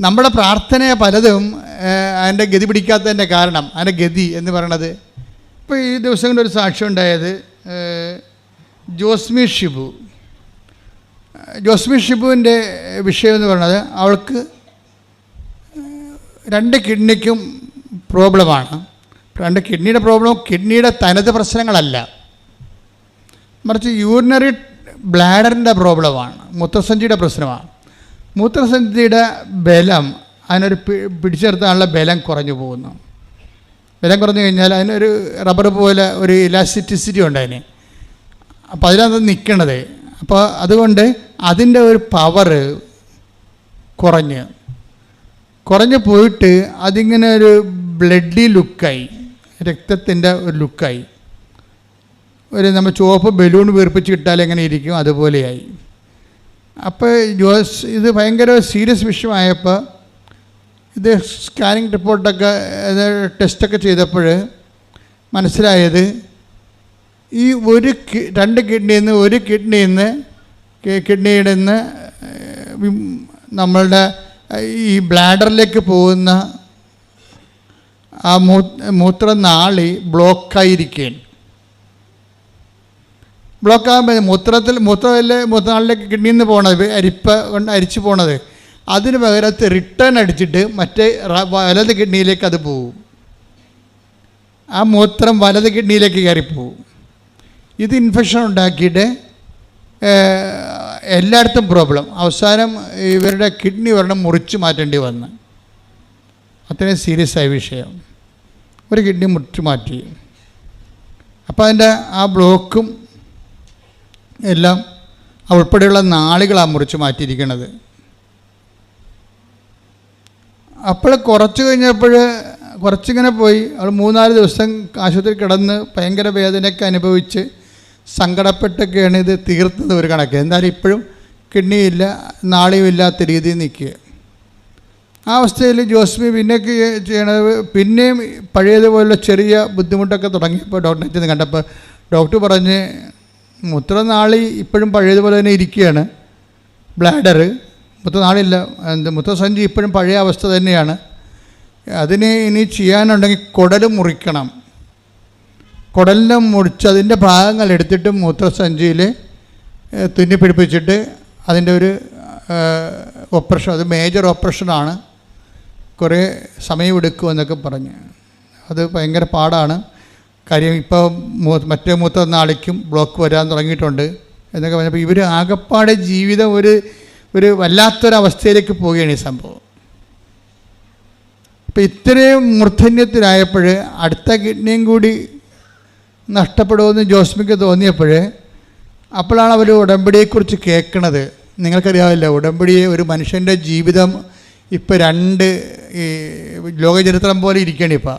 നമ്മുടെ പ്രാർത്ഥനയെ പലതും അതിന്റെ ഗതി പിടിക്കാത്തതിന്റെ കാരണം അതിന്റെ ഗതി എന്ന് പറയണത്. ഇപ്പോൾ ഈ ദിവസങ്ങളിൽ ഒരു സാക്ഷ്യം ഉണ്ടായത് ജോസ്മി ഷിബു. ജോസ്മി ഷിബുവിന്റെ വിഷയം എന്ന് പറയുന്നത് അവൾക്ക് രണ്ട് കിഡ്നിക്കും പ്രോബ്ലമാണ്. രണ്ട് കിഡ്നിയുടെ പ്രോബ്ലം കിഡ്നിയുടെ തനത് പ്രശ്നങ്ങളല്ല. മറിച്ച് യൂറിനറി ബ്ലാഡറിന്റെ പ്രോബ്ലമാണ് മുത്തസഞ്ചിയുടെ പ്രശ്നമാണ്. മൂത്രസഞ്ചിയുടെ ബലം അതിനൊരു പി- പിടിച്ചേർത്താനുള്ള ബലം കുറഞ്ഞു പോകുന്നു. ബലം കുറഞ്ഞു കഴിഞ്ഞാൽ അതിനൊരു റബ്ബർ പോലെ ഒരു ഇലാസ്റ്റിസിറ്റി ഉണ്ട് അതിന്. അപ്പോൾ അതിനകത്ത് നിൽക്കണത് അപ്പോൾ അതുകൊണ്ട് അതിന്റെ ഒരു പവറ് കുറഞ്ഞ്. കുറഞ്ഞു പോയിട്ട് അതിങ്ങനെ ഒരു ബ്ലഡി ലുക്കായി രക്തത്തിന്റെ ഒരു ലുക്കായി ഒരു നമ്മൾ ചുവപ്പ് ബലൂൺ വീർപ്പിച്ച് കിട്ടാൽ എങ്ങനെ ഇരിക്കും? അതുപോലെയായി. അപ്പോൾ ജോസ് ഇത് ഭയങ്കര സീരിയസ് വിഷയമായപ്പോൾ ഇത് സ്കാനിങ് റിപ്പോർട്ടൊക്കെ ടെസ്റ്റൊക്കെ ചെയ്തപ്പോൾ മനസ്സിലായത് ഈ ഒരു രണ്ട് കിഡ്നിയിൽ നിന്ന് ഒരു കിഡ്നിയിൽ നിന്ന് കിഡ്നിയുടെ നിന്ന് നമ്മളുടെ ഈ ബ്ലാഡറിലേക്ക് പോകുന്ന ആ മൂത്രനാളി ബ്ലോക്കായിരിക്കുകയാണ് ബ്ലോക്കാകുമ്പോൾ മൂത്രത്തിൽ മൂത്രമല്ലേ മൂത്രനാളിലേക്ക് കിഡ്നിയിൽ നിന്ന് അരിപ്പ കൊണ്ട് അരിച്ചു പോണത്. അതിന് പകരത്ത് റിട്ടേൺ അടിച്ചിട്ട് മറ്റേ വലത് കിഡ്നിയിലേക്ക് അത് പോവും. ആ മൂത്രം വലത് കിഡ്നിയിലേക്ക് കയറിപ്പോവും ഇത് ഇൻഫെക്ഷൻ ഉണ്ടാക്കിയിട്ട് എല്ലായിടത്തും പ്രോബ്ലം അവസാനം ഇവരുടെ കിഡ്നി ഒരെണ്ണം മുറിച്ച് മാറ്റേണ്ടി വന്ന്. അത്രയും സീരിയസ് ആയ വിഷയം. ഒരു കിഡ്നി മുറിച്ച് മാറ്റി. അപ്പോൾ അതിന്റെ ആ ബ്ലോക്കും എല്ലാം ഉൾപ്പെടെയുള്ള നാളുകളാണ് മുറിച്ച് മാറ്റിയിരിക്കുന്നത് അപ്പോൾ കുറച്ച് കഴിഞ്ഞപ്പോൾ കുറച്ചിങ്ങനെ പോയി. അവൾ മൂന്നാൽ ദിവസം ആശുപത്രി കിടന്ന് ഭയങ്കര വേദനയൊക്കെ അനുഭവിച്ച് സങ്കടപ്പെട്ടൊക്കെയാണ് ഇത് തീർത്തത് ഒരു കണക്ക്. എന്തായാലും ഇപ്പോഴും കിഡ്നിയില്ല നാളിയും ഇല്ലാത്ത രീതിയിൽ നിൽക്കുക. ആ അവസ്ഥയിൽ ജോസ്മി പിന്നെ ചെയ്യണത് പിന്നെയും പഴയതുപോലുള്ള ചെറിയ ബുദ്ധിമുട്ടൊക്കെ തുടങ്ങിയപ്പോൾ ഡോക്ടറിനെ ചെന്ന് കണ്ടപ്പോൾ ഡോക്ടർ പറഞ്ഞ് മൂത്രനാളി ഇപ്പോഴും പഴയതുപോലെ തന്നെ ഇരിക്കുകയാണ്. ബ്ലാഡർ മൂത്രനാളില്ല. എന്ത് മൂത്രസഞ്ചി ഇപ്പോഴും പഴയ അവസ്ഥ തന്നെയാണ്. അതിന് ഇനി ചെയ്യാനുണ്ടെങ്കിൽ കുടൽ മുറിക്കണം. കുടലിനെ മുറിച്ച് അതിന്റെ ഭാഗങ്ങൾ എടുത്തിട്ട് മൂത്രസഞ്ചിയിൽ തുന്നി പിടിപ്പിച്ചിട്ട് അതിന്റെ ഒരു ഓപ്പറേഷൻ അത് മേജർ ഓപ്പറേഷനാണ് കുറേ സമയമെടുക്കുമെന്നൊക്കെ പറഞ്ഞ്. അത് ഭയങ്കര പാടാണ്. കാര്യം ഇപ്പോൾ മറ്റേ മൂത്ത നാളിക്കും ബ്ലോക്ക് വരാൻ തുടങ്ങിയിട്ടുണ്ട് എന്നൊക്കെ പറഞ്ഞപ്പോൾ ഇവർ ആകപ്പാടെ ജീവിതം ഒരു ഒരു വല്ലാത്തൊരവസ്ഥയിലേക്ക് പോവുകയാണ് ഈ സംഭവം. അപ്പോൾ ഇത്രയും മൂർധന്യത്തിലായപ്പോൾ അടുത്ത കിഡ്നിയും കൂടി നഷ്ടപ്പെടുമെന്ന് ജോസ്മിക്ക് തോന്നിയപ്പോൾ അപ്പോഴാണ് അവർ ഉടമ്പടിയെക്കുറിച്ച് കേൾക്കണത് നിങ്ങൾക്കറിയാവില്ല ഉടമ്പടിയെ ഒരു മനുഷ്യന്റെ ജീവിതം ഇപ്പോൾ രണ്ട് ഈ ലോകചരിത്രം പോലെ ഇരിക്കുകയാണ് ഇപ്പോൾ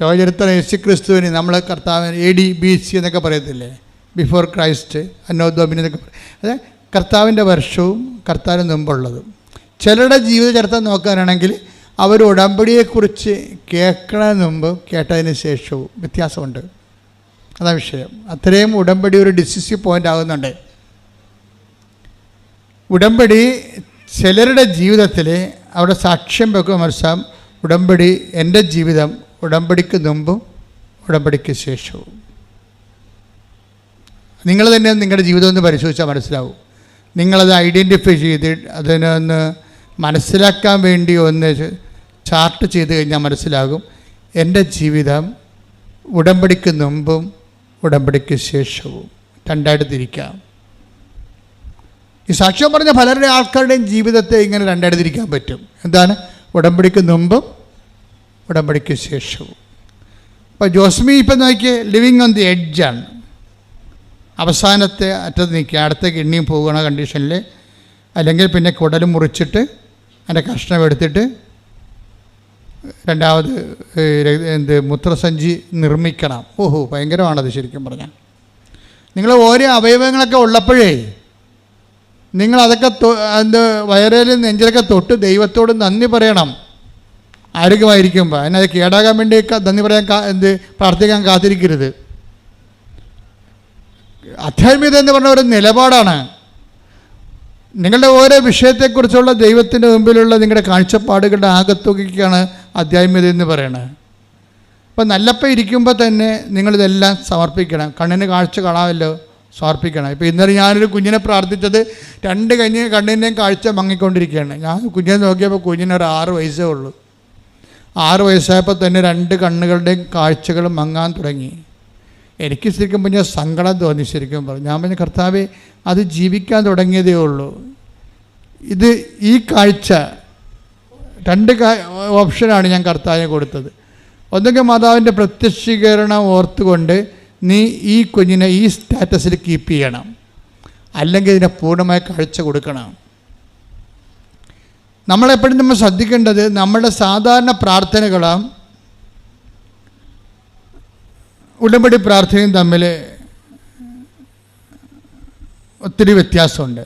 ലോകചരിത്രം യേശു ക്രിസ്തുവിന് നമ്മൾ കർത്താവിന് എ ഡി ബി സി എന്നൊക്കെ പറയത്തില്ലേ? ബിഫോർ ക്രൈസ്റ്റ് അന്നോദ്വമിനി എന്നൊക്കെ അതായത് കർത്താവിന്റെ വർഷവും കർത്താവിന് മുമ്പുള്ളതും. ചിലരുടെ ജീവിതചരിത്രം നോക്കാനാണെങ്കിൽ അവർ ഉടമ്പടിയെക്കുറിച്ച് കേൾക്കണതിന് മുമ്പ് കേട്ടതിന് ശേഷവും വ്യത്യാസമുണ്ട്. അതാ വിഷയം. അത്രയും ഉടമ്പടി ഒരു ഡിസിസീവ് പോയിന്റ് ആകുന്നുണ്ട്. ഉടമ്പടി ചിലരുടെ ജീവിതത്തിൽ അവിടെ സാക്ഷ്യം വെക്കുക മനസ്സിലാവും ഉടമ്പടി എന്റെ ജീവിതം ഉടമ്പടിക്ക് മുമ്പും ഉടമ്പടിക്ക് ശേഷവും. നിങ്ങൾ തന്നെ നിങ്ങളുടെ ജീവിതം ഒന്ന് പരിശോധിച്ചാൽ മനസ്സിലാവും. നിങ്ങളത് ഐഡന്റിഫൈ ചെയ്ത് അതിനൊന്ന് മനസ്സിലാക്കാൻ വേണ്ടി ഒന്ന് ചാർട്ട് ചെയ്ത് കഴിഞ്ഞാൽ മനസ്സിലാകും. എന്റെ ജീവിതം ഉടമ്പടിക്ക് മുമ്പും ഉടമ്പടിക്ക് ശേഷവും. രണ്ടായിട്ട് തിരിക്കാം ഈ സാക്ഷ്യം പറഞ്ഞ പലരുടെ ആൾക്കാരുടെയും ജീവിതത്തെ ഇങ്ങനെ രണ്ടായിട്ട് തിരിക്കാൻ പറ്റും. എന്താണ്? ഉടമ്പടിക്ക് മുമ്പും ഉടമ്പടിക്ക് ശേഷവും. അപ്പോൾ ജോസ്മി ഇപ്പം നോക്കിയേ ലിവിങ് ഓൺ ദി എഡ്ജാണ് അവസാനത്തെ അറ്റത്ത് നിൽക്കുക അടുത്ത കിഡ്നിയും പോകുന്ന കണ്ടീഷനിൽ അല്ലെങ്കിൽ പിന്നെ കുടലും മുറിച്ചിട്ട് അതിന്റെ കഷ്ണം എടുത്തിട്ട് രണ്ടാമത് എന്ത് മൂത്രസഞ്ചി നിർമ്മിക്കണം. ഓഹോ ഭയങ്കരമാണത് ശരിക്കും പറഞ്ഞാൽ. നിങ്ങൾ ഓരോ അവയവങ്ങളൊക്കെ ഉള്ളപ്പോഴേ നിങ്ങളതൊക്കെ എന്ത് വയറേലും നെഞ്ചിലൊക്കെ തൊട്ട് ദൈവത്തോട് നന്ദി പറയണം. ആരോഗ്യമായിരിക്കുമ്പോൾ അതിനത് കേടാകാൻ വേണ്ടി നന്ദി പറയാൻ എന്ത് പ്രാർത്ഥിക്കാൻ കാത്തിരിക്കരുത്. അധ്യാത്മികത എന്ന് പറഞ്ഞ ഒരു നിലപാടാണ്. നിങ്ങളുടെ ഓരോ വിഷയത്തെക്കുറിച്ചുള്ള ദൈവത്തിന്റെ മുമ്പിലുള്ള നിങ്ങളുടെ കാഴ്ചപ്പാടുകളുടെ ആകത്തുകയ്ക്കാണ് അധ്യാത്മികത എന്ന് പറയുന്നത് അപ്പം നല്ലപ്പം ഇരിക്കുമ്പോൾ തന്നെ നിങ്ങളിതെല്ലാം സമർപ്പിക്കണം. കണ്ണിന് കാഴ്ച കാണാമല്ലോ സമർപ്പിക്കണം. ഇപ്പോൾ ഇന്നലെ ഞാനൊരു കുഞ്ഞിനെ പ്രാർത്ഥിച്ചത് രണ്ട് കഞ്ഞ് കണ്ണിന്റെയും കാഴ്ച മങ്ങിക്കൊണ്ടിരിക്കുകയാണ്. ഞാൻ കുഞ്ഞിനെ നോക്കിയപ്പോൾ കുഞ്ഞിന് ഒരു ആറ് വയസ്സേ ഉള്ളൂ. വയസ്സായപ്പോൾ തന്നെ രണ്ട് കണ്ണുകളുടെയും കാഴ്ചകൾ മങ്ങാൻ തുടങ്ങി. എനിക്ക് ശരിക്കും പറഞ്ഞാൽ സങ്കടം തോന്നി ശരിക്കും പറഞ്ഞു ഞാൻ പറഞ്ഞ കർത്താവെ അത് ജീവിക്കാൻ തുടങ്ങിയതേ ഉള്ളൂ. ഇത് ഈ കാഴ്ച രണ്ട് ഓപ്ഷനാണ് ഞാൻ കർത്താവിന് കൊടുത്തത്. ഒന്നുകിൽ മാതാവിന്റെ പ്രത്യക്ഷീകരണം ഓർത്തുകൊണ്ട് നീ ഈ കുഞ്ഞിനെ ഈ സ്റ്റാറ്റസിൽ കീപ്പ് ചെയ്യണം. അല്ലെങ്കിൽ ഇതിനെ പൂർണമായ കാഴ്ച കൊടുക്കണം. നമ്മളെപ്പോഴും നമ്മൾ ശ്രദ്ധിക്കേണ്ടത് നമ്മുടെ സാധാരണ പ്രാർത്ഥനകളാം ഉടമ്പടി പ്രാർത്ഥനയും തമ്മിൽ ഒത്തിരി വ്യത്യാസമുണ്ട്.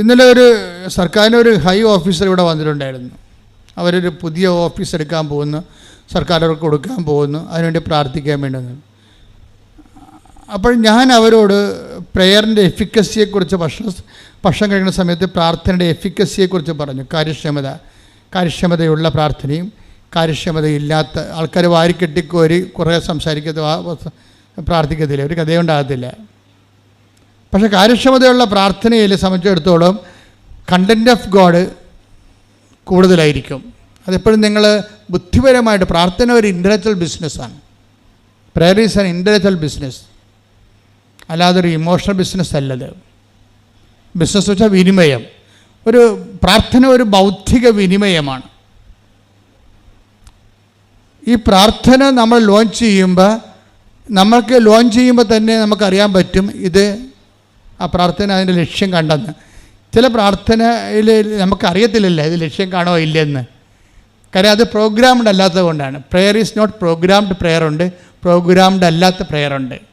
ഇന്നലെ ഒരു സർക്കാരിന്റെ ഒരു ഹൈ ഓഫീസർ ഇവിടെ വന്നിട്ടുണ്ടായിരുന്നു. അവരൊരു പുതിയ ഓഫീസ് എടുക്കാൻ പോകുന്നു സർക്കാർ അവർക്ക് കൊടുക്കാൻ പോകുന്നു അതിനുവേണ്ടി പ്രാർത്ഥിക്കാൻ വേണ്ടി അപ്പോൾ ഞാൻ അവരോട് പ്രെയറിന്റെ എഫിക്കസിയെക്കുറിച്ച് ഭക്ഷണ ഭക്ഷണം കഴിക്കുന്ന സമയത്ത് പ്രാർത്ഥനയുടെ എഫിക്കസിയെക്കുറിച്ച് പറഞ്ഞു. കാര്യക്ഷമത കാര്യക്ഷമതയുള്ള പ്രാർത്ഥനയും കാര്യക്ഷമതയില്ലാത്ത ആൾക്കാർ വാരിക്കെട്ടിക്കോരി കുറേ സംസാരിക്കത്ത് പ്രാർത്ഥിക്കത്തില്ല ഒരു കഥയുണ്ടാകത്തില്ല പക്ഷെ കാര്യക്ഷമതയുള്ള പ്രാർത്ഥനയിൽ സംബന്ധിച്ചിടത്തോളം കണ്ടന്റ് ഓഫ് ഗോഡ് കൂടുതലായിരിക്കും. അതെപ്പോഴും നിങ്ങൾ ബുദ്ധിപരമായിട്ട് പ്രാർത്ഥന ഒരു ഇന്റലക്ച്വൽ ബിസിനസ്സാണ് prayer is an intellectual business അല്ലാതെ ഒരു ഇമോഷണൽ ബിസിനസ് അല്ലത്. ബിസിനസ് വെച്ചാൽ വിനിമയം. ഒരു പ്രാർത്ഥന ഒരു ബൗദ്ധിക വിനിമയമാണ്. ഈ പ്രാർത്ഥന നമ്മൾ ലോഞ്ച് ചെയ്യുമ്പോൾ നമ്മൾക്ക് ലോഞ്ച് ചെയ്യുമ്പോൾ തന്നെ നമുക്കറിയാൻ പറ്റും ഇത് ആ പ്രാർത്ഥന അതിന്റെ ലക്ഷ്യം കണ്ടെന്ന്. ചില പ്രാർത്ഥനയിൽ നമുക്കറിയത്തില്ലല്ലോ ഇത് ലക്ഷ്യം കാണോ ഇല്ലെന്ന്. കാര്യം അത് പ്രോഗ്രാംഡ് അല്ലാത്തത് കൊണ്ടാണ്. Prayer is not programmed prayer ഉണ്ട്. പ്രോഗ്രാംഡ് അല്ലാത്ത പ്രെയർ ഉണ്ട്.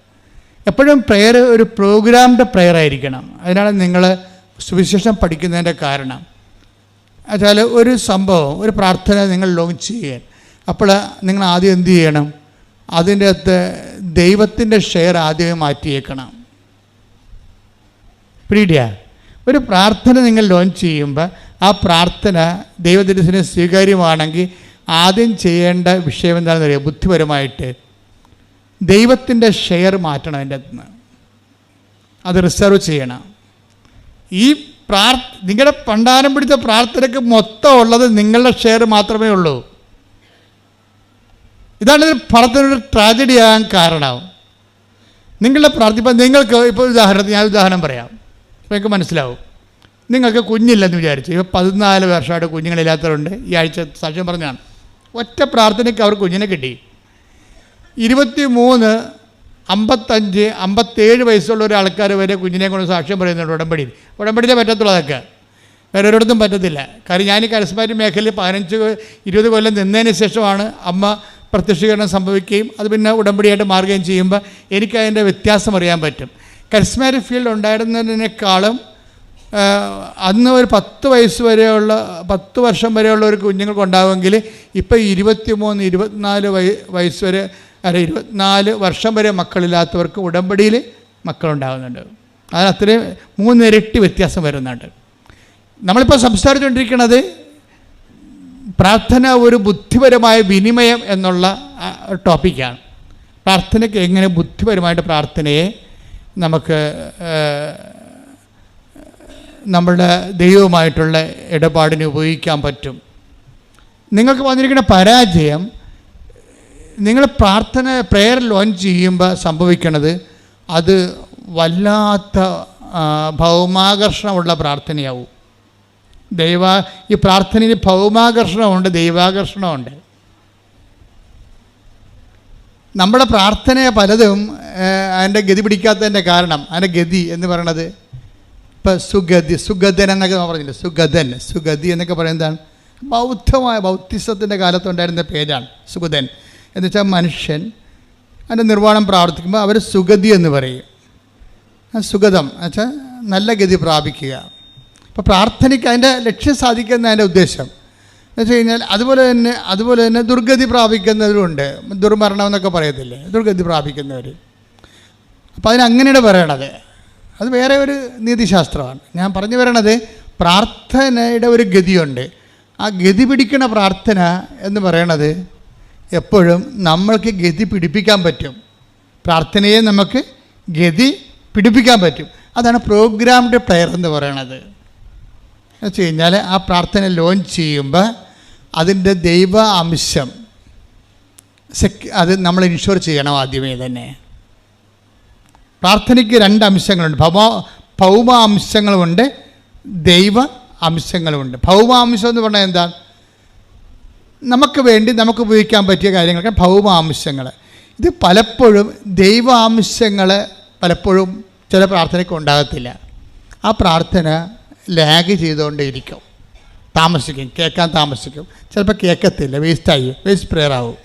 എപ്പോഴും പ്രെയർ ഒരു പ്രോഗ്രാംഡ് പ്രെയർ ആയിരിക്കണം. അതിനാണ് നിങ്ങൾ സുവിശേഷം പഠിക്കുന്നതിന്റെ കാരണം. എന്നുവെച്ചാൽ ഒരു സംഭവം ഒരു പ്രാർത്ഥന നിങ്ങൾ ലോഞ്ച് ചെയ്യാൻ. അപ്പോൾ നിങ്ങൾ ആദ്യം എന്ത് ചെയ്യണം? അതിന്റെ അകത്ത് ദൈവത്തിന്റെ ഷെയർ ആദ്യമേ മാറ്റിയേക്കണം. പ്രീഡിയ ഒരു പ്രാർത്ഥന നിങ്ങൾ ലോഞ്ച് ചെയ്യുമ്പോൾ ആ പ്രാർത്ഥന ദൈവദർശനം സ്വീകാര്യമാണെങ്കിൽ ആദ്യം ചെയ്യേണ്ട വിഷയം എന്താണെന്ന് അറിയാം ബുദ്ധിപരമായിട്ട് ദൈവത്തിന്റെ ഷെയർ മാറ്റണം എന്റെ അകത്ത് നിന്ന്. അത് റിസർവ് ചെയ്യണം. ഈ പ്രാർ നിങ്ങളുടെ പണ്ടാരം പിടിച്ച പ്രാർത്ഥനയ്ക്ക് മൊത്തം ഉള്ളത് നിങ്ങളുടെ ഷെയർ മാത്രമേ ഉള്ളൂ. ഇതാണ് ഇതിൽ പണത്തിനൊരു ട്രാജഡി ആകാൻ കാരണം നിങ്ങളുടെ പ്രാർത്ഥന ഇപ്പം നിങ്ങൾക്ക് ഇപ്പോൾ ഉദാഹരണത്തിന് ഞാൻ ഉദാഹരണം പറയാം. നിങ്ങൾക്ക് മനസ്സിലാവും. നിങ്ങൾക്ക് കുഞ്ഞില്ലെന്ന് വിചാരിച്ചു. ഇപ്പോൾ പതിനാല് വർഷമായിട്ട് കുഞ്ഞുങ്ങളില്ലാത്തവരുണ്ട്. ഈ ആഴ്ച സാക്ഷ്യം പറഞ്ഞാണ് ഒറ്റ പ്രാർത്ഥനയ്ക്ക് അവർ കുഞ്ഞിനെ കിട്ടി. ഇരുപത്തി മൂന്ന് അമ്പത്തഞ്ച് അമ്പത്തേഴ് വയസ്സുള്ള ഒരു ആൾക്കാർ വരെ കുഞ്ഞിനെ കൊണ്ട് സാക്ഷ്യം പറയുന്നുണ്ട് ഉടമ്പടിയിൽ ഉടമ്പടിയിലേ പറ്റത്തുള്ളൂ അതൊക്കെ. വേറെ ഒരിടത്തും പറ്റത്തില്ല. കാര്യം ഞാൻ ഈ കരസ്മാരി മേഖലയിൽ പതിനഞ്ച് ഇരുപത് കൊല്ലം നിന്നതിന് ശേഷമാണ് അമ്മ പ്രത്യക്ഷീകരണം സംഭവിക്കുകയും അത് പിന്നെ ഉടമ്പടിയായിട്ട് മാറുകയും ചെയ്യുമ്പോൾ എനിക്ക് അതിന്റെ വ്യത്യാസം അറിയാൻ പറ്റും. കരിസ്മാറ്റിക് ഫീൽഡ് ഉണ്ടായിരുന്നതിനേക്കാളും അന്ന് ഒരു പത്ത് വയസ്സ് വരെയുള്ള പത്ത് വർഷം വരെയുള്ള ഒരു കുഞ്ഞുങ്ങൾക്ക് ഇപ്പോൾ ഇരുപത്തി മൂന്ന് ഇരുപത്തിനാല് വയ വയസ്സ് വരെ അല്ല ഇരുപത്തിനാല് വർഷം വരെ മക്കളില്ലാത്തവർക്ക് ഉടമ്പടിയിൽ മക്കളുണ്ടാകുന്നുണ്ട്. അതിന് അത്രയും മൂന്നിരട്ടി വ്യത്യാസം വരുന്നുണ്ട്. നമ്മളിപ്പോൾ സംസാരിച്ചുകൊണ്ടിരിക്കുന്നത് പ്രാർത്ഥന ഒരു ബുദ്ധിപരമായ വിനിമയം എന്നുള്ള ടോപ്പിക്കാണ്. പ്രാർത്ഥനയ്ക്ക് എങ്ങനെ ബുദ്ധിപരമായിട്ട് പ്രാർത്ഥനയെ നമുക്ക് നമ്മളുടെ ദൈവവുമായിട്ടുള്ള ഇടപാടിന് ഉപയോഗിക്കാൻ പറ്റും. നിങ്ങൾക്ക് വന്നിരിക്കുന്ന പരാജയം നിങ്ങൾ പ്രാർത്ഥന പ്രെയർ ലോഞ്ച് ചെയ്യുമ്പോൾ സംഭവിക്കണത് അത് വല്ലാത്ത ഭൗമാകർഷണമുള്ള പ്രാർത്ഥനയാവും. ദൈവ ഈ പ്രാർത്ഥനയിൽ ഭൗമാകർഷണമുണ്ട് ദൈവാകർഷണമുണ്ട്. നമ്മുടെ പ്രാർത്ഥന പലതും അതിന്റെ ഗതി പിടിക്കാത്തതിന്റെ കാരണം അതിന്റെ ഗതി എന്ന് പറയണത് ഇപ്പം സുഗതി സുഗതൻ എന്നൊക്കെ നമ്മൾ പറഞ്ഞില്ലേ? സുഗതൻ സുഗതി എന്നൊക്കെ പറയുന്നതാണ് ബൗദ്ധമായ ബൗദ്ധിസത്തിന്റെ കാലത്തുണ്ടായിരുന്ന പേരാണ് സുഗതൻ. എന്ന് വെച്ചാൽ മനുഷ്യൻ അതിന്റെ നിർവാണം പ്രാർത്ഥിക്കുമ്പോൾ അവർ സുഗതി എന്ന് പറയും. സുഗതം എന്ന് വെച്ചാൽ നല്ല ഗതി പ്രാപിക്കുക. അപ്പോൾ പ്രാർത്ഥനയ്ക്ക് അതിന്റെ ലക്ഷ്യം സാധിക്കുന്ന അതിന്റെ ഉദ്ദേശം. എന്ന് വെച്ച് കഴിഞ്ഞാൽ അതുപോലെ തന്നെ അതുപോലെ തന്നെ ദുർഗതി പ്രാപിക്കുന്നവരുണ്ട് ദുർമരണം എന്നൊക്കെ പറയത്തില്ലേ? ദുർഗതി പ്രാപിക്കുന്നവർ അപ്പോൾ അതിനങ്ങനെയാണ് പറയണത്. അത് വേറെ ഒരു നീതിശാസ്ത്രമാണ്. ഞാൻ പറഞ്ഞു വരണത് പ്രാർത്ഥനയുടെ ഒരു ഗതിയുണ്ട്. ആ ഗതി പിടിക്കണ പ്രാർത്ഥന എന്ന് പറയണത് എപ്പോഴും നമ്മൾക്ക് ഗതി പിടിപ്പിക്കാൻ പറ്റും. പ്രാർത്ഥനയെ നമുക്ക് ഗതി പിടിപ്പിക്കാൻ പറ്റും. അതാണ് പ്രോഗ്രാംഡ് പ്ലെയർ എന്ന് പറയണത്. എന്ന് വെച്ച് കഴിഞ്ഞാൽ ആ പ്രാർത്ഥന ലോഞ്ച് ചെയ്യുമ്പോൾ അതിന്റെ ദൈവ അംശം സെക് അത് നമ്മൾ ഇൻഷുർ ചെയ്യണം ആദ്യമേ തന്നെ. പ്രാർത്ഥനയ്ക്ക് രണ്ട് അംശങ്ങളുണ്ട്. ഭൗമ ഭൗമ അംശങ്ങളുമുണ്ട് ദൈവ അംശങ്ങളുമുണ്ട്. ഭൗമാംശം എന്ന് പറഞ്ഞാൽ എന്താ? നമുക്ക് വേണ്ടി നമുക്ക് ഉപയോഗിക്കാൻ പറ്റിയ കാര്യങ്ങളൊക്കെ ഭൗമാംശങ്ങൾ ഇത് പലപ്പോഴും ദൈവാംശങ്ങൾ പലപ്പോഴും ചില പ്രാർത്ഥനയ്ക്ക് ഉണ്ടാകത്തില്ല. ആ പ്രാർത്ഥന ലാഗ് ചെയ്തുകൊണ്ടേയിരിക്കും. താമസിക്കും കേൾക്കാൻ താമസിക്കും. ചിലപ്പോൾ കേൾക്കത്തില്ല വേസ്റ്റായി വേസ്റ്റ് പ്രെയർ ആവും.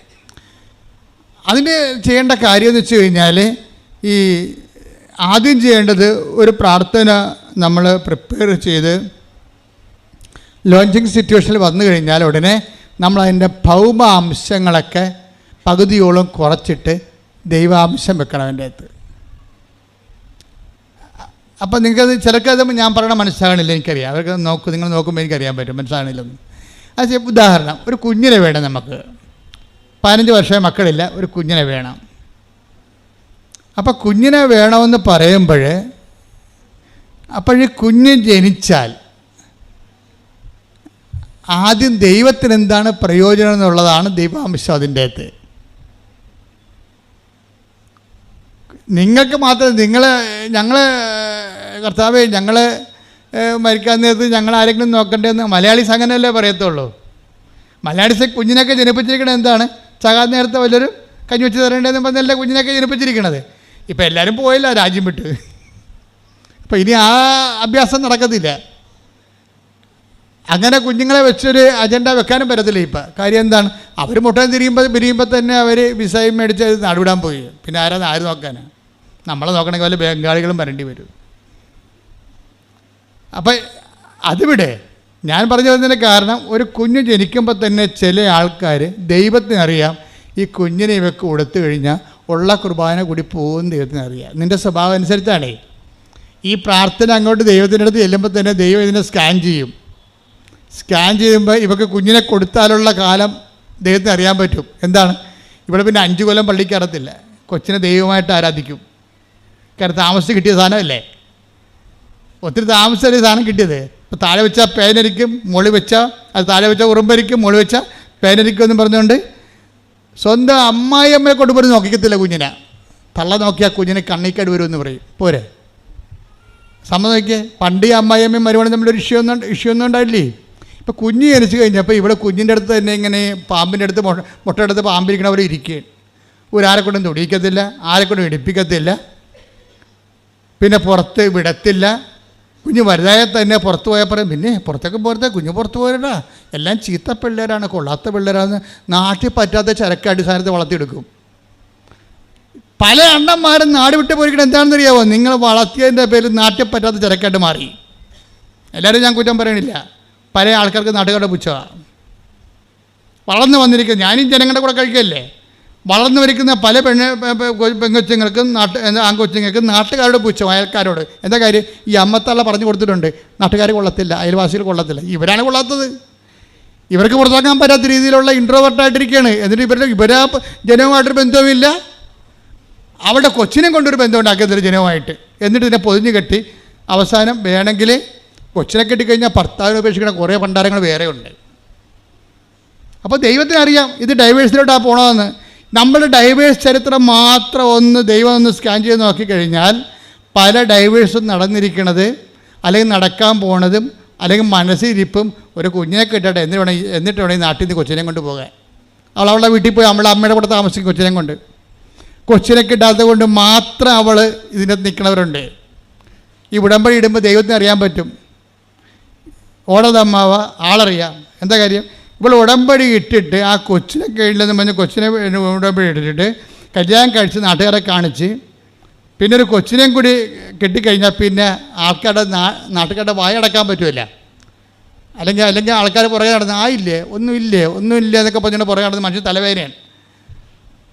അതിന് ചെയ്യേണ്ട കാര്യം എന്ന് വെച്ച് കഴിഞ്ഞാൽ ഈ ആദ്യം ചെയ്യേണ്ടത് ഒരു പ്രാർത്ഥന നമ്മൾ പ്രിപ്പയർ ചെയ്ത് ലോഞ്ചിങ് സിറ്റുവേഷനിൽ വന്നു കഴിഞ്ഞാൽ ഉടനെ നമ്മൾ അതിന്റെ ഭൗമ അംശങ്ങളൊക്കെ പകുതിയോളം കുറച്ചിട്ട് ദൈവാംശം വെക്കണം അതിന്റെ അകത്ത്. അപ്പം നിങ്ങൾക്കത് ചിലക്കത് ഞാൻ പറയണ മനസ്സിലാകണില്ല എനിക്കറിയാം. അവർക്ക് നോക്കൂ നിങ്ങൾ നോക്കുമ്പോൾ എനിക്കറിയാൻ പറ്റും മനസ്സിലാകണില്ലെന്ന് അത് ഉദാഹരണം ഒരു കുഞ്ഞിനെ വേണം നമുക്ക്. പതിനഞ്ച് വർഷമായ മക്കളില്ല ഒരു കുഞ്ഞിനെ വേണം. അപ്പം കുഞ്ഞിനെ വേണമെന്ന് പറയുമ്പോൾ അപ്പോഴീ കുഞ്ഞ് ജനിച്ചാൽ ആദ്യം ദൈവത്തിന് എന്താണ് പ്രയോജനം എന്നുള്ളതാണ് ദൈവാംശം അതിന്റെ അകത്ത്. നിങ്ങൾക്ക് മാത്രം നിങ്ങൾ ഞങ്ങൾ കർത്താവ് ഞങ്ങൾ മരിക്കാൻ നേരത്ത് ഞങ്ങൾ ആരെങ്കിലും നോക്കണ്ടേന്ന് മലയാളീസ് അങ്ങനെയല്ലേ പറയത്തുള്ളൂ. മലയാളീസ് കുഞ്ഞിനൊക്കെ ജനിപ്പിച്ചിരിക്കണത് എന്താണ്? ചകാൻ നേരത്തെ വല്ലൊരു കഞ്ഞി വെച്ച് തരേണ്ടതെന്ന് പറഞ്ഞല്ലേ കുഞ്ഞിനൊക്കെ ജനിപ്പിച്ചിരിക്കണത്? ഇപ്പം എല്ലാവരും പോയില്ല രാജ്യം വിട്ട്. അപ്പം ഇനി ആ അഭ്യാസം നടക്കത്തില്ല. അങ്ങനെ കുഞ്ഞുങ്ങളെ വെച്ചൊരു അജണ്ട വെക്കാനും പറ്റത്തില്ല ഇപ്പം. കാര്യം എന്താണ്? അവർ മുട്ടം തിരിയുമ്പോൾ പിരിയുമ്പോൾ തന്നെ അവർ വിസയും മേടിച്ച് നടുവിടാൻ പോയി. പിന്നെ ആരാ ആര് നോക്കാനാണ് നമ്മളെ നോക്കണമെങ്കിൽ വല്ല ബംഗാളികളും വരേണ്ടി വരും. അപ്പം അതിവിടെ ഞാൻ പറഞ്ഞു വന്നതിന് കാരണം ഒരു കുഞ്ഞ് ജനിക്കുമ്പോൾ തന്നെ ചില ആൾക്കാർ ദൈവത്തിനറിയാം ഈ കുഞ്ഞിനെ ഇവക്ക് കൊടുത്തു കഴിഞ്ഞാൽ ഉള്ള കുർബാന കൂടി പോകും ദൈവത്തിന് അറിയാം. നിന്റെ സ്വഭാവം അനുസരിച്ചാണേ. ഈ പ്രാർത്ഥന അങ്ങോട്ട് ദൈവത്തിന്റെ അടുത്ത് ചെല്ലുമ്പോൾ തന്നെ ദൈവം ഇതിനെ സ്കാൻ ചെയ്യും. സ്കാൻ ചെയ്യുമ്പോൾ ഇവക്ക് കുഞ്ഞിനെ കൊടുത്താലുള്ള കാലം ദൈവത്തിന് അറിയാൻ പറ്റും. എന്താണ്? ഇവിടെ പിന്നെ അഞ്ച് കൊല്ലം പള്ളിക്ക് കയറത്തില്ല കൊച്ചിനെ ദൈവമായിട്ട് ആരാധിക്കും. കാരണം താമസിച്ച് കിട്ടിയ സാധനമല്ലേ? ഒത്തിരി താമസിച്ചൊരു സാധനം കിട്ടിയത്. ഇപ്പോൾ താഴെ വെച്ചാൽ പേനരിക്കും മുകളിൽ വെച്ചാൽ അത് താഴെ വെച്ചാൽ ഉറുമ്പരിക്കും മുകളിൽ വെച്ചാൽ പേനരിക്കും എന്ന് പറഞ്ഞുകൊണ്ട് സ്വന്തം അമ്മായിയമ്മയെ കൊണ്ടുപോയി നോക്കിക്കത്തില്ല കുഞ്ഞിനെ. തള്ള നോക്കിയാൽ കുഞ്ഞിനെ കണ്ണിക്കേട് വരുമെന്ന് പറയും. പോരെ. സമ്മതം നോക്കിയേ. പണ്ട് ഈ അമ്മായിയമ്മയും മരുമണി തമ്മിലൊരു ഇഷ്യൂ ഒന്നും ഇഷ്യൂ ഒന്നും ഉണ്ടായില്ലേ? ഇപ്പോൾ കുഞ്ഞ് ജനിച്ചു കഴിഞ്ഞപ്പോൾ ഇവിടെ കുഞ്ഞിന്റെ അടുത്ത് തന്നെ ഇങ്ങനെ പാമ്പിന്റെ അടുത്ത് മുട്ട മുട്ടയെടുത്ത് പാമ്പിരിക്കണവർ ഇരിക്കുകയാണ്. ഒരാരെ കൊണ്ടും തുടിക്കത്തില്ല ആരെ കൊണ്ടും ഇടിപ്പിക്കത്തില്ല. പിന്നെ പുറത്ത് വിടത്തില്ല. കുഞ്ഞ് വലുതായാൽ തന്നെ പുറത്ത് പോയാൽ പറയും പിന്നെ പുറത്തേക്ക് പോരത്തെ കുഞ്ഞ് പുറത്ത് പോരടാ. എല്ലാം ചീത്ത പിള്ളേരാണ് കൊള്ളാത്ത പിള്ളേരാണ്. നാട്ടിൽ പറ്റാത്ത ചരക്ക് അടിസ്ഥാനത്ത് വളർത്തിയെടുക്കും. പല അണ്ണന്മാരും നാട് വിട്ട് പോയിരിക്കണം എന്താണെന്ന് അറിയാമോ നിങ്ങൾ വളർത്തിയതിന്റെ പേരിൽ നാട്ടിൽ പറ്റാത്ത ചരക്കായിട്ട് മാറി. എല്ലാവരും ഞാൻ കുറ്റം പറയണില്ല. പല ആൾക്കാർക്ക് നടുകട പുച്ഛമാണ് വളർന്നു വന്നിരിക്കുന്ന ഞാനും ജനങ്ങളുടെ കൂടെ കഴിക്കല്ലേ? വളർന്നു വരിക്കുന്ന പല പെണ്ണ് പെങ്കൊച്ചുങ്ങൾക്കും നാട്ട് എന്താ ആൺകൊച്ചുങ്ങൾക്കും നാട്ടുകാരുടെ പുച്ഛം അയൽക്കാരോട്. എന്താ കാര്യം? ഈ അമ്മത്തള്ള പറഞ്ഞു കൊടുത്തിട്ടുണ്ട് നാട്ടുകാർ കൊള്ളത്തില്ല അയൽവാസികൾ കൊള്ളത്തില്ല. ഇവരാണ് കൊള്ളാത്തത്. ഇവർക്ക് പുറത്താക്കാൻ പറ്റാത്ത രീതിയിലുള്ള ഇൻട്രോവേർട്ടായിട്ടിരിക്കുകയാണ് എന്നിട്ട് ഇവരുടെ ഇവരാ ജനവുമായിട്ടൊരു ബന്ധവുമില്ല. അവരുടെ കൊച്ചിനെ കൊണ്ടൊരു ബന്ധം ജനവുമായിട്ട്. എന്നിട്ട് ഇതിനെ പൊതിഞ്ഞ് കെട്ടി അവസാനം വേണമെങ്കിൽ കൊച്ചിനെ കെട്ടിക്കഴിഞ്ഞാൽ ഭർത്താവിനെ ഉപേക്ഷിക്കുന്ന കുറേ ഭണ്ഡാരങ്ങൾ വേറെയുണ്ട്. അപ്പോൾ ദൈവത്തിന് അറിയാം ഇത് ഡൈവേഴ്സിലോട്ടാണ് പോകണമെന്ന് നമ്മുടെ ഡൈവേഴ്സ് ചരിത്രം മാത്രം ഒന്ന് ദൈവം ഒന്ന് സ്കാൻ ചെയ്ത് നോക്കിക്കഴിഞ്ഞാൽ പല ഡൈവേഴ്സും നടന്നിരിക്കണത് അല്ലെങ്കിൽ നടക്കാൻ പോണതും അല്ലെങ്കിൽ മനസ്സിരിപ്പും ഒരു കുഞ്ഞിനെ കിട്ടട്ടെ എന്നിട്ട് വേണമെങ്കിൽ എന്നിട്ട് വേണമെങ്കിൽ നാട്ടിൽ നിന്ന് കൊച്ചിനെ കൊണ്ട് പോകാൻ. അവൾ അവളുടെ വീട്ടിൽ പോയി അവളുടെ അമ്മയുടെ കൂടെ താമസിക്കും കൊച്ചിനെ കൊണ്ട്. കൊച്ചിനെ കിട്ടാത്തത് കൊണ്ട് മാത്രം അവൾ ഇതിനകത്ത് നിൽക്കുന്നവരുണ്ട് ഈ ഉടമ്പടി ഇടുമ്പോൾ ദൈവത്തിന് അറിയാൻ പറ്റും. ഓടതമ്മാവ ആളറിയാം. എന്താ കാര്യം? ഇപ്പോൾ ഉടമ്പടി ഇട്ടിട്ട് ആ കൊച്ചിനെ കഴിയില്ലെന്ന് പറഞ്ഞ് കൊച്ചിനെ ഉടമ്പടി ഇട്ടിട്ട് കല്യാണം കഴിച്ച് നാട്ടുകാരെ കാണിച്ച് പിന്നെ ഒരു കൊച്ചിനെയും കൂടി കെട്ടിക്കഴിഞ്ഞാൽ പിന്നെ ആൾക്കാരുടെ നാ നാട്ടുകാരുടെ വായടക്കാൻ പറ്റുമല്ല അല്ലെങ്കിൽ അല്ലെങ്കിൽ ആൾക്കാർ പുറകെ നടന്ന് ആയില്ലേ ഒന്നുമില്ലേ ഒന്നുമില്ല എന്നൊക്കെ പറഞ്ഞുകൊണ്ട് പുറകെ നടന്ന് മനുഷ്യൻ തലവേദനയാണ്.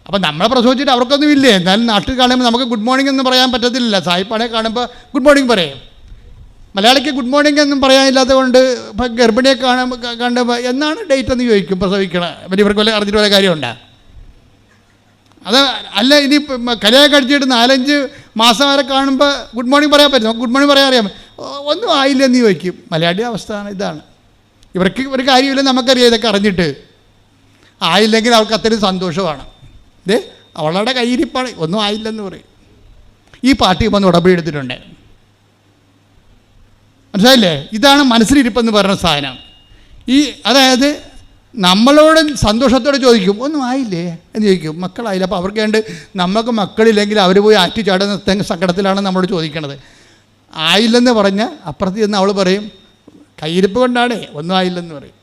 അപ്പം നമ്മളെ പ്രസവിച്ചിട്ട് അവർക്കൊന്നും ഇല്ലേ? എന്നാലും നാട്ടിൽ കാണുമ്പോൾ നമുക്ക് ഗുഡ് മോർണിംഗ് എന്ന് പറയാൻ പറ്റത്തില്ല സായിപ്പാണെ കാണുമ്പോൾ ഗുഡ് മോർണിംഗ് പറയും. മലയാളിക്ക് ഗുഡ് മോർണിംഗ് എന്നും പറയാനില്ലാത്തത് കൊണ്ട് ഇപ്പം ഗർഭിണിയെ കാണുമ്പോൾ കണ്ടുമ്പോൾ എന്നാണ് ഡേറ്റ് എന്ന് ചോദിക്കും പ്രസവിക്കണം? പിന്നെ ഇവർക്ക് വല്ല അറിഞ്ഞിട്ട് വല്ല കാര്യമുണ്ടോ? അത് അല്ല ഇനി കല്യാണം കഴിച്ചിട്ട് നാലഞ്ച് മാസം വരെ കാണുമ്പോൾ ഗുഡ് മോർണിംഗ് പറയാൻ പറ്റും ഗുഡ് മോർണിംഗ് പറയാൻ അറിയാം. ഒന്നും ആയില്ല എന്ന് ചോദിക്കും. മലയാളി അവസ്ഥ ഇതാണ്. ഇവർക്ക് ഒരു കാര്യമില്ല നമുക്കറിയാം ഇതൊക്കെ അറിഞ്ഞിട്ട്. ആയില്ലെങ്കിൽ അവർക്ക് അത്രയും സന്തോഷമാണ്. ഇത് അവളുടെ കയ്യിരിപ്പാണ് ഒന്നും ആയില്ലെന്ന് പറയും. ഈ പാർട്ടി വന്ന് ഉടമ്പടി എടുത്തിട്ടുണ്ട്. മനസ്സിലായില്ലേ? ഇതാണ് മനസ്സിലിരിപ്പെന്ന് പറയുന്ന സാധനം. ഈ അതായത് നമ്മളോട് സന്തോഷത്തോടെ ചോദിക്കും ഒന്നും ആയില്ലേ? എന്ന് ചോദിക്കും. മക്കളായില്ല? അപ്പോൾ അവർക്ക് വേണ്ട നമുക്ക് മക്കളില്ലെങ്കിൽ അവർ പോയി ആറ്റി ചാടുന്ന സങ്കടത്തിലാണ് നമ്മളോട് ചോദിക്കണത്. ആയില്ലെന്ന് പറഞ്ഞാൽ അപ്പുറത്ത് ചെന്ന് അവൾ പറയും കയ്യിരിപ്പ് കൊണ്ടാണേ ഒന്നും ആയില്ലെന്ന് പറയും.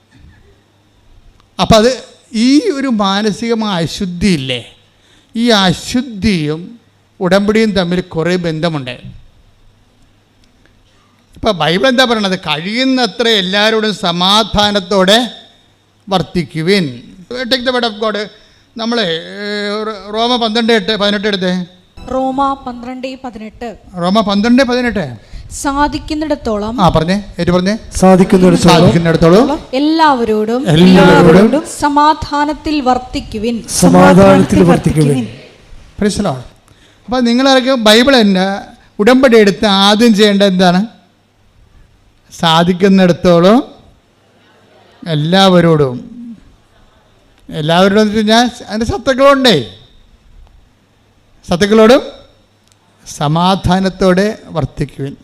അപ്പം അത് ഈ ഒരു മാനസികമായ അശുദ്ധിയില്ലേ? ഈ അശുദ്ധിയും ഉടമ്പടിയും തമ്മിൽ കുറേ ബന്ധമുണ്ട്. ഇപ്പം ബൈബിൾ എന്താ പറയണത്? കഴിയുന്നത്ര എല്ലാവരോടും സമാധാനത്തോടെ വർത്തിക്കുവിൻ. Take the word of God നമ്മൾ റോമ പന്ത്രണ്ട് എട്ട് പതിനെട്ട് എടുത്തേ? റോമ പന്ത്രണ്ട് പതിനെട്ട്. റോമ പന്ത്രണ്ട് പതിനെട്ട്? സാധിക്കുന്നിടത്തോളം ആ പറഞ്ഞേ ഏറ്റു പറഞ്ഞേ. സാധിക്കുന്നിടത്തോളം സാധിക്കുന്നിടത്തോളം. എല്ലാവരോടും എല്ലാവരോടും സമാധാനത്തിൽ വർത്തിക്കുവിൻ. സമാധാനത്തിൽ വർത്തിക്കുവിൻ. പ്രശ്നമാണ് അപ്പോൾ നിങ്ങളൊക്കെ ബൈബിൾ തന്നെ ഉടമ്പടി എടുത്ത് ആദ്യം ചെയ്യേണ്ടത് എന്താണ്? സാധിക്കുന്നിടത്തോളം എല്ലാവരോടും. എല്ലാവരോടും ഞാൻ വെച്ച് കഴിഞ്ഞാൽ അതിന്റെ ശത്രുക്കളോടും സമാധാനത്തോടെ വർത്തിക്കുവിൻ.